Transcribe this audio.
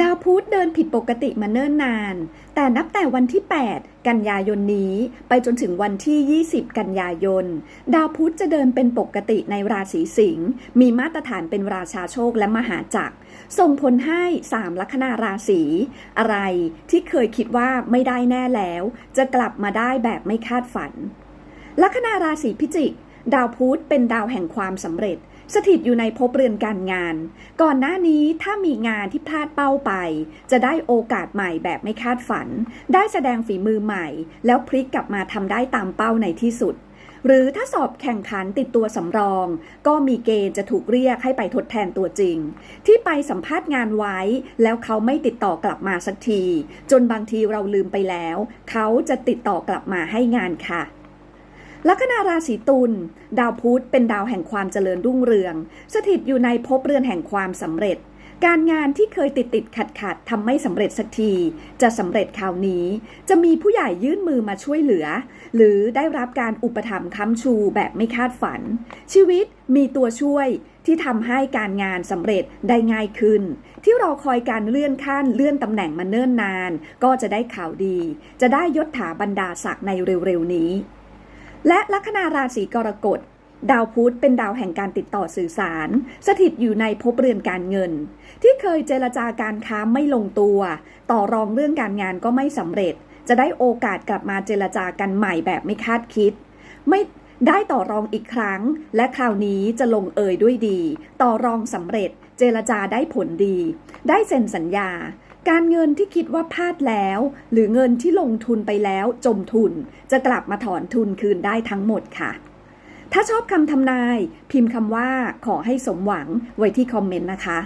ดาวพุธเดินผิดปกติมาเนิ่นนาน แต่นับแต่วันที่ 8 กันยายนนี้ ไปจนถึงวันที่ 20 กันยายน ดาวพุธจะเดินเป็นปกติในราศีสิงห์ มีมาตรฐานเป็นราชาโชคและมหาจักร ส่งผลให้3ลัคนาราศี อะไรที่เคยคิดว่าไม่ได้แน่แล้ว จะกลับมาได้แบบไม่คาดฝัน ลัคนาราศีพิจิก ดาวพุธเป็นดาวแห่งความสำเร็จ สถิตอยู่ในภพเรือนการงาน ก่อนหน้านี้ถ้ามีงานที่พลาดเป้าไป จะได้โอกาสใหม่แบบไม่คาดฝัน ได้แสดงฝีมือใหม่ แล้วพลิกกลับมาทำได้ตามเป้าในที่สุด หรือถ้าสอบแข่งขันติดตัวสำรอง ก็มีเกณฑ์จะถูกเรียกให้ไปทดแทนตัวจริง ที่ไปสัมภาษณ์งานไว้ แล้วเขาไม่ติดต่อกลับมาสักที จนบางทีเราลืมไปแล้ว เขาจะติดต่อกลับมาให้งานค่ะ ลัคนาราศีตุลดาวพุธเป็นดาวแห่งความเจริญรุ่งเรือง สถิตอยู่ในภพเรือนแห่งความสำเร็จ การงานที่เคยติดติดขัดขัดทำไม่สำเร็จสักที จะสำเร็จคราวนี้ จะมีผู้ใหญ่ยื่นมือมาช่วยเหลือ หรือได้รับการอุปถัมภ์ค้ำชูแบบไม่คาดฝัน ชีวิตมีตัวช่วยที่ทำให้การงานสำเร็จได้ง่ายขึ้น ที่รอคอยการเลื่อนขั้นเลื่อนตำแหน่งมาเนิ่นนาน ก็จะได้ข่าวดี จะได้ยศถาบรรดาศักดิ์ในเร็วๆนี้ และลัคนาราศีกรกฎดาวพุธเป็นดาวแห่งการติดต่อสื่อสาร สถิตอยู่ในภพเรือนการเงิน ที่เคยเจรจาการค้าไม่ลงตัว ต่อรองเรื่องการงานก็ไม่สำเร็จ จะได้โอกาสกลับมาเจรจากันใหม่แบบไม่คาดคิด ไม่ได้ต่อรองอีกครั้ง และคราวนี้จะลงเอยด้วยดี ต่อรองสำเร็จ เจรจาได้ผลดี ได้เซ็นสัญญา การเงินที่คิดว่าพลาดแล้ว หรือเงินที่ลงทุนไปแล้วจมทุน จะกลับมาถอนทุนคืนได้ทั้งหมดค่ะ ถ้าชอบคำทำนาย พิมพ์คำว่าขอให้สมหวังไว้ที่คอมเมนต์นะคะ